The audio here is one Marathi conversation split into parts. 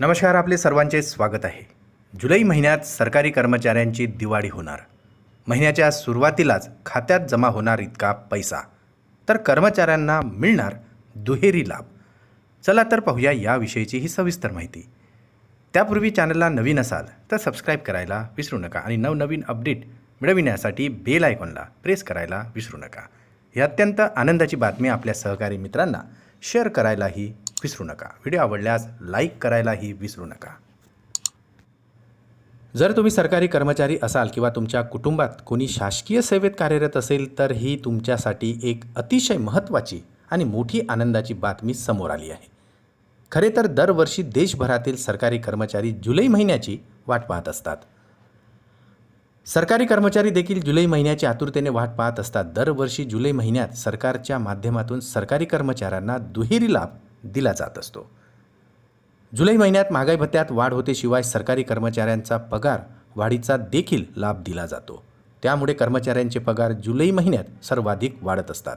नमस्कार आपले सर्वांचे स्वागत आहे. जुलै महिन्यात सरकारी कर्मचाऱ्यांची दिवाळी होणार. महिन्याच्या सुरुवातीलाच खात्यात जमा होणार इतका पैसा. तर कर्मचाऱ्यांना मिळणार दुहेरी लाभ. चला तर पाहूया याविषयीची ही सविस्तर माहिती. त्यापूर्वी चॅनलला नवीन असाल तर सबस्क्राईब करायला विसरू नका आणि नवनवीन अपडेट मिळविण्यासाठी बेल आयकॉनला प्रेस करायला विसरू नका. ही अत्यंत आनंदाची बातमी आपल्या सहकारी मित्रांना शेअर करायलाही विसरू नका. व्हिडिओ आवडल्यास लाईक करायलाही विसरू नका. जर तुम्ही सरकारी कर्मचारी असाल किंवा तुमच्या कुटुंबात कोणी शासकीय सेवेत कार्यरत असेल तर ही तुमच्यासाठी एक अतिशय महत्त्वाची आणि मोठी आनंदाची बातमी समोर आली आहे. खरे तर दरवर्षी देशभरातील सरकारी कर्मचारी जुलै महिन्याची वाट पाहत असतात. सरकारी कर्मचारी देखील जुलै महिन्याची आतुरतेने वाट पाहत असतात. दरवर्षी जुलै महिन्यात सरकारच्या माध्यमातून सरकारी कर्मचाऱ्यांना दुहेरी लाभ दिला जात असतो. जुलै महिन्यात महागाई भत्त्यात वाढ होते शिवाय सरकारी कर्मचाऱ्यांचा पगार वाढीचा देखील लाभ दिला जातो. त्यामुळे कर्मचाऱ्यांचे पगार जुलै महिन्यात सर्वाधिक वाढत असतात.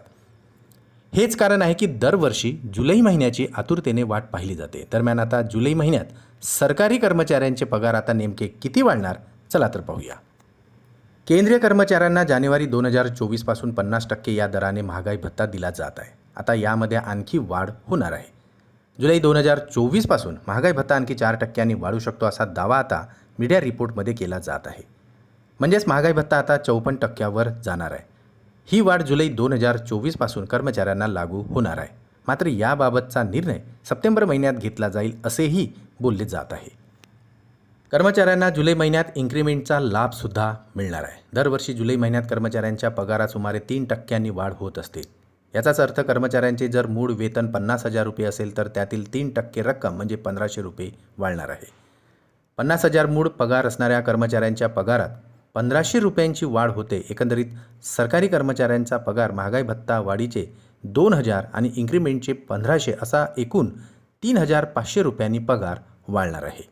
हेच कारण आहे की दरवर्षी जुलै महिन्याची आतुरतेने वाट पाहिली जाते. दरम्यान आता जुलै महिन्यात सरकारी कर्मचाऱ्यांचे पगार आता नेमके किती वाढणार? चला तर पाहूया. केंद्रीय कर्मचाऱ्यांना जानेवारी दोन हजार चोवीसपासून पन्नास टक्के या दराने महागाई भत्ता दिला जात आहे. आता यामध्ये आणखी वाढ होणार आहे. जुलै दोन हजार चोवीसपासून महागाई भत्ता आणखी चार टक्क्यांनी वाढू शकतो असा दावा आता मीडिया रिपोर्टमध्ये केला जात आहे. म्हणजेच महागाई भत्ता आता चौपन्न टक्क्यावर जाणार आहे. ही वाढ जुलै दोन हजार चोवीसपासून कर्मचाऱ्यांना लागू होणार आहे. मात्र याबाबतचा निर्णय सप्टेंबर महिन्यात घेतला जाईल असेही बोलले जात आहे. कर्मचाऱ्यांना जुलै महिन्यात इन्क्रिमेंटचा लाभसुद्धा मिळणार आहे. दरवर्षी जुलै महिन्यात कर्मचाऱ्यांच्या पगारात सुमारे तीन टक्क्यांनी वाढ होत असते. याचाच अर्थ कर्मचाऱ्यांचे जर मूळ वेतन पन्नास हजार रुपये असेल तर त्यातील तीन टक्के रक्कम म्हणजे पंधराशे रुपये वाढणार आहे. पन्नास हजार मूळ पगार असणाऱ्या कर्मचाऱ्यांच्या पगारात पंधराशे रुपयांची वाढ होते. एकंदरीत सरकारी कर्मचाऱ्यांचा पगार महागाई भत्ता वाढीचे दोन हजार आणि इन्क्रिमेंटचे पंधराशे असा एकूण तीन हजार पाचशे रुपयांनी पगार वाढणार आहे.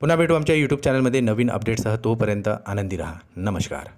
पुन्हा भेटू आमच्या यूट्यूब चॅनलमध्ये नवीन अपडेटसह तोपर्यंत आनंदी रहा. नमस्कार.